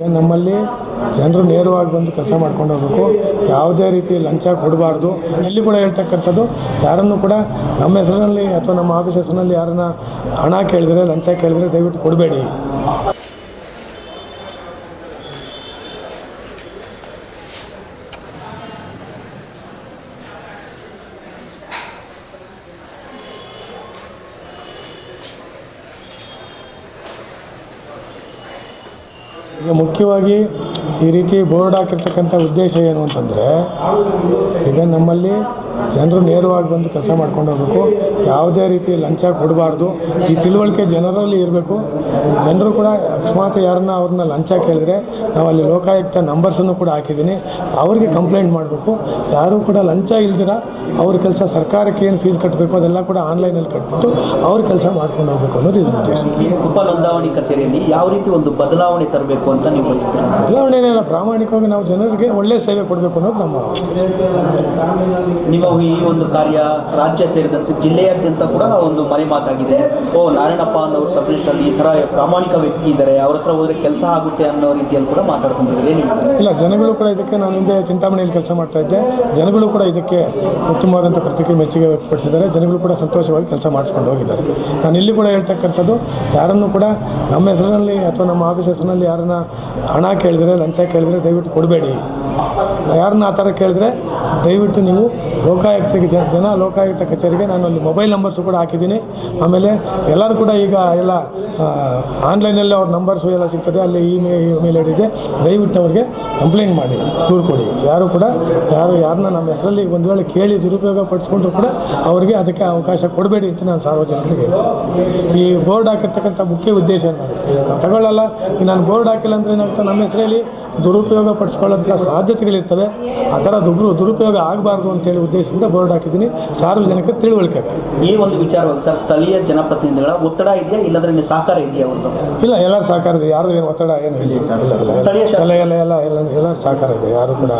ನಮ್ಮಲ್ಲಿ ಜನರು ನೇರವಾಗಿ ಬಂದು ಕೆಲಸ ಮಾಡ್ಕೊಂಡು ಹೋಗಬೇಕು. ಯಾವುದೇ ರೀತಿ ಲಂಚ ಕೊಡಬಾರ್ದು. ಇಲ್ಲಿ ಕೂಡ ಹೇಳ್ತಕ್ಕಂಥದ್ದು, ಯಾರನ್ನು ಕೂಡ ನಮ್ಮ ಹೆಸರಿನಲ್ಲಿ ಅಥವಾ ನಮ್ಮ ಆಫೀಸ್ ಹೆಸರಿನಲ್ಲಿ ಯಾರನ್ನ ಹಣ ಕೇಳಿದರೆ, ಲಂಚ ಕೇಳಿದರೆ ದಯವಿಟ್ಟು ಕೊಡಬೇಡಿ. ಈಗ ಮುಖ್ಯವಾಗಿ ಈ ರೀತಿ ಬೋರ್ಡ್ ಹಾಕಿರ್ತಕ್ಕಂಥ ಉದ್ದೇಶ ಏನು ಅಂತಂದರೆ ಈಗ ನಮ್ಮಲ್ಲಿ ಜನರು ನೇರವಾಗಿ ಬಂದು ಕೆಲಸ ಮಾಡ್ಕೊಂಡು ಹೋಗಬೇಕು. ಯಾವುದೇ ರೀತಿ ಲಂಚ ಕೊಡಬಾರ್ದು. ಈ ತಿಳುವಳಿಕೆ ಜನರಲ್ಲಿ ಇರಬೇಕು. ಜನರು ಕೂಡ ಅಕಸ್ಮಾತ್ ಯಾರನ್ನ ಅವ್ರನ್ನ ಲಂಚ ಕೇಳಿದ್ರೆ ನಾವು ಅಲ್ಲಿ ಲೋಕಾಯುಕ್ತ ನಂಬರ್ಸನ್ನು ಕೂಡ ಹಾಕಿದ್ದೀನಿ. ಅವ್ರಿಗೆ ಕಂಪ್ಲೇಂಟ್ ಮಾಡಬೇಕು. ಯಾರೂ ಕೂಡ ಲಂಚ ಇಲ್ದಿರ ಅವ್ರ ಕೆಲಸ ಸರ್ಕಾರಕ್ಕೆ ಏನು ಫೀಸ್ ಕಟ್ಟಬೇಕು ಅದೆಲ್ಲ ಕೂಡ ಆನ್ಲೈನಲ್ಲಿ ಕಟ್ಬಿಟ್ಟು ಅವ್ರ ಕೆಲಸ ಮಾಡ್ಕೊಂಡು ಹೋಗಬೇಕು ಅನ್ನೋದು ಇದು ಉದ್ದೇಶ ಉಪ ನೋಂದಾವಣಿ ಕಚೇರಿಯಲ್ಲಿ ಯಾವ ರೀತಿ ಒಂದು ಬದಲಾವಣೆ ತರಬೇಕು ಅಂತ ನೀವು ಬಯಸ್ತೀರಾ? ಬದಲಾವಣೆ ಏನಿಲ್ಲ. ಪ್ರಾಮಾಣಿಕವಾಗಿ ನಾವು ಜನರಿಗೆ ಒಳ್ಳೆಯ ಸೇವೆ ಕೊಡಬೇಕು ಅನ್ನೋದು ನಮ್ಮ. ನಿಮ್ಮ ಈ ಒಂದು ಕಾರ್ಯ ರಾಜ್ಯ ಸೇರಿದಂತೆ ಜಿಲ್ಲೆಯಾದ್ಯಂತ ಕೂಡ ಒಂದು ಮನೆ ಮಾತಾಗಿದೆ ಓ, ನಾರಾಯಣಪ್ಪ ಅನ್ನೋರು ಸಬ್ ಲಿಸ್ಟಲ್ಲಿ ಈ ಥರ ಪ್ರಾಮಾಣಿಕ ವ್ಯಕ್ತಿ ಇದ್ದಾರೆ. ಅವ್ರ ಹತ್ರ ಹೋದ್ರೆ ಕೆಲಸ ಆಗುತ್ತೆ ಅನ್ನೋ ರೀತಿಯಲ್ಲಿ ಕೂಡ ಮಾತಾಡ್ಕೊಂಡಿದ್ದಾರೆ ಇಲ್ಲ, ಜನಗಳು ಕೂಡ ಇದಕ್ಕೆ ನಾನು ಹಿಂದೆ ಚಿಂತಾಮಣಿಯಲ್ಲಿ ಕೆಲಸ ಮಾಡ್ತಾ ಇದ್ದೆ. ಜನಗಳು ಕೂಡ ಇದಕ್ಕೆ ಉತ್ತಮವಾದಂಥ ಪ್ರತಿಕ್ರಿಯೆ ಮೆಚ್ಚುಗೆ ವ್ಯಕ್ತಪಡಿಸಿದ್ದಾರೆ. ಜನಗಳು ಕೂಡ ಸಂತೋಷವಾಗಿ ಕೆಲಸ ಮಾಡಿಸ್ಕೊಂಡು ಹೋಗಿದ್ದಾರೆ. ನಾನು ಇಲ್ಲಿ ಕೂಡ ಹೇಳ್ತಕ್ಕಂಥದ್ದು, ಯಾರನ್ನು ಕೂಡ ನಮ್ಮ ಹೆಸರಿನಲ್ಲಿ ಅಥವಾ ನಮ್ಮ ಆಫೀಸ್ ಹೆಸರಿನಲ್ಲಿ ಯಾರನ್ನ ಹಣ ಕೇಳಿದರೆ, ಲಂಚ ಕೇಳಿದರೆ ದಯವಿಟ್ಟು ಕೊಡಬೇಡಿ. ಯಾರನ್ನ ಆ ಥರ ಕೇಳಿದ್ರೆ ದಯವಿಟ್ಟು ನೀವು ಲೋಕಾಯುಕ್ತಿಗೆ ಜನ ಲೋಕಾಯುಕ್ತ ಕಚೇರಿಗೆ ನಾನು ಅಲ್ಲಿ ಮೊಬೈಲ್ ನಂಬರ್ಸು ಕೂಡ ಹಾಕಿದ್ದೀನಿ. ಆಮೇಲೆ ಎಲ್ಲರೂ ಕೂಡ ಈಗ ಎಲ್ಲ ಆನ್ಲೈನಲ್ಲಿ ಅವ್ರ ನಂಬರ್ಸು ಎಲ್ಲ ಸಿಗ್ತದೆ, ಅಲ್ಲಿ ಇಮೇ ಇಮೇಲ್ ಐ ಡಿ ಇದೆ. ದಯವಿಟ್ಟು ಅವ್ರಿಗೆ ಕಂಪ್ಲೇಂಟ್ ಮಾಡಿ, ದೂರು ಕೊಡಿ. ಯಾರು ಕೂಡ, ಯಾರು, ಯಾರನ್ನ ನಮ್ಮ ಹೆಸರಲ್ಲಿ ಒಂದು ವೇಳೆ ಕೇಳಿ ದುರುಪಯೋಗ ಪಡಿಸ್ಕೊಂಡ್ರು ಕೂಡ ಅವರಿಗೆ ಅದಕ್ಕೆ ಅವಕಾಶ ಕೊಡಬೇಡಿ ಅಂತ ನಾನು ಸಾರ್ವಜನಿಕರಿಗೆ ಹೇಳ್ತೀನಿ. ಈ ಬೋರ್ಡ್ ಹಾಕಿರ್ತಕ್ಕಂಥ ಮುಖ್ಯ ಉದ್ದೇಶ ನಾನು ನಾವು ತಗೊಳ್ಳಲ್ಲ ನಾನು ಬೋರ್ಡ್ ಹಾಕಿಲ್ಲ ಅಂದರೆ ಏನಾಗ್ತದೆ ನಮ್ಮ ಹೆಸರಲ್ಲಿ ದುರುಪಯೋಗ ಪಡಿಸ್ಕೊಳ್ಳೋಂಥ ಸಾಧ್ಯತೆಗಳಿರ್ತವೆ. ಆ ಥರ ದುಬ್ರು ದುರುಪಯೋಗ ಆಗಬಾರ್ದು ಅಂತೇಳಿ ಉದ್ದೇಶದಿಂದ ಬೋರ್ಡ್ ಹಾಕಿದ್ದೀನಿ. ಸಾರ್ವಜನಿಕ ತಿಳುವಳಿಕೆ. ಈ ಒಂದು ವಿಚಾರ ಸರ್ ಸ್ಥಳೀಯ ಜನಪ್ರತಿನಿಧಿಗಳ ಒತ್ತಡ ಇದೆಯಾ ಇಲ್ಲಾಂದ್ರೆ ನೀವು ಸಹಕಾರ ಇದೆಯಾ ಒಂದು ಇಲ್ಲ ಎಲ್ಲ ಸಹಕಾರ ಇದೆ. ಯಾರು ಏನು ಒತ್ತಡ ಏನು ಇಲ್ಲ. ಸ್ಥಳೀಯ ಎಲ್ಲ ಎಲ್ಲ ಎಲ್ಲ ಎಲ್ಲ ಎಲ್ಲರ ಸಹಕಾರ ಇದೆ. ಯಾರು ಕೂಡ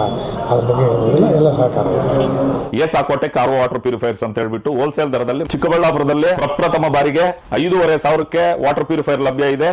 ಅದ್ರ ಬಗ್ಗೆ ಏನೂ ಇಲ್ಲ. ಎಲ್ಲ ಸಹಕಾರ ಇದೆ. ಎಸ್ ಆಕೋಟೆ ಕಾರ್ ವಾಟರ್ ಪ್ಯೂರಿಫೈರ್ಸ್ ಅಂತ ಹೇಳ್ಬಿಟ್ಟು ಹೋಲ್ಸೇಲ್ ದರದಲ್ಲಿ ಚಿಕ್ಕಬಳ್ಳಾಪುರದಲ್ಲಿ ಪ್ರಪ್ರಥಮ ಬಾರಿಗೆ ಐದೂವರೆ ಸಾವಿರಕ್ಕೆ ವಾಟರ್ ಪ್ಯೂರಿಫೈರ್ ಲಭ್ಯ ಇದೆ.